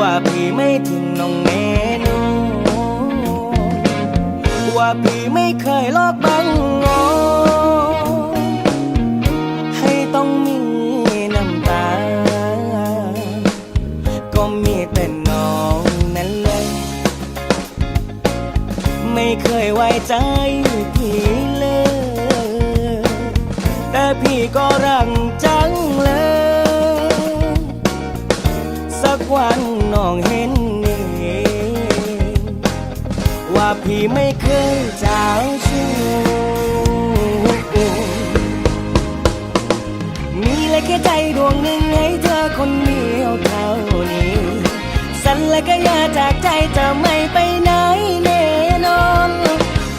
ว่าพี่ไม่ทิ้งน้องแน่นอนว่าพี่ไม่เคยลอกบังงอให้ต้องมีน้ำตา ก็มีแต่น้องนั่นเลย ไม่เคยไว้ใจพี่เลย แต่พี่ก็รัก กวันน้องเห็นเองว่าพี่ไม่เคยเจ้าชู้มีเลยแค่ใจดวงหนึ่งให้เธอคนเดียวเท่านี้สัญและก็อยาจากใจจะไม่ไปไหนแน่นอน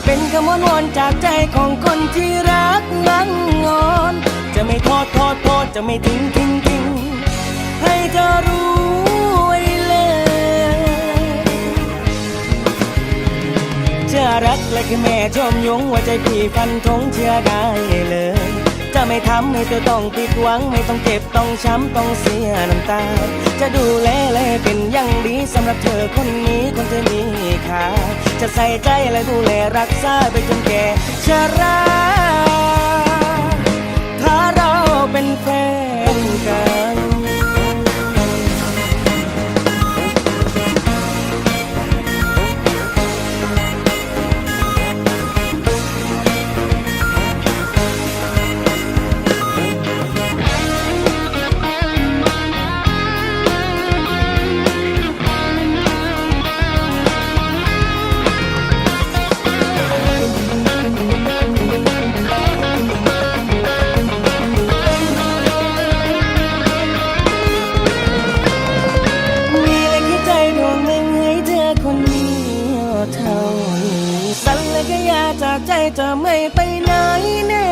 เป็นคำวอนวอนจากใจของคนที่รักนั่งงอน จะไม่ทอดทอดทอดจะไม่ทิ้งทิ้ง รักและแค่แม่ชมยงว่าใจพี่ฟันธงเชื่อได้เลย จะไม่ทำให้เธอต้องผิดหวัง ไม่ต้องเจ็บต้องช้ำต้องเสียน้ำตา จะดูแลและเป็นอย่างดีสำหรับเธอคนนี้คนเธอนี้ค่ะ จะใส่ใจและดูแลรักษาไปจนแก่ชราถ้า ญและก็อยาจากใจจะไม่ไปไหนแน่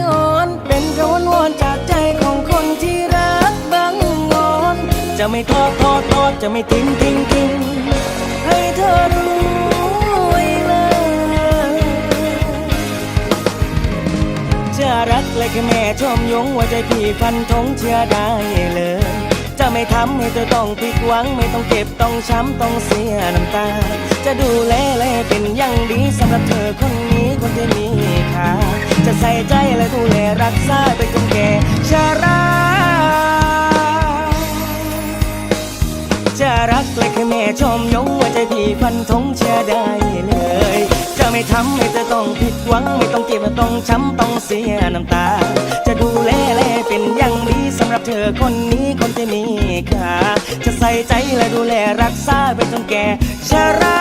นอน เป็นกระวนวอนจากใจของคนที่รักบังงอน จะไม่ทอดทอดทอดจะไม่ทิ้งทิ้งทิ้งให้เธอรู้ไว้เลยจะรักเลยแค่แม่ชมยงว่าใจพี่ฟันธงเชื่อได้เลย จะไม่ทำให้เธอต้องผิดหวัง ไม่ต้องเจ็บต้องช้ำต้องเสียน้ำตา จะดูแลและเป็นอย่างดีสำหรับเธอคนนี้คนที่มีค่าจะใส่ใจและดูแลรักษาไปจนแก่ชราจะรักเลยแค่แม่ชมยงว่าใจพี่ฟันธงเชื่อได้เลย จะไม่ทำให้เธอต้องผิดหวังไม่ต้องเจ็บต้องช้ำต้องเสียน้ำตา จะดูแลและเป็นอย่างดีสำหรับเธอคนนี้คนที่มีค่าจะใส่ใจและดูแลรักษาไปจนแก่ชรา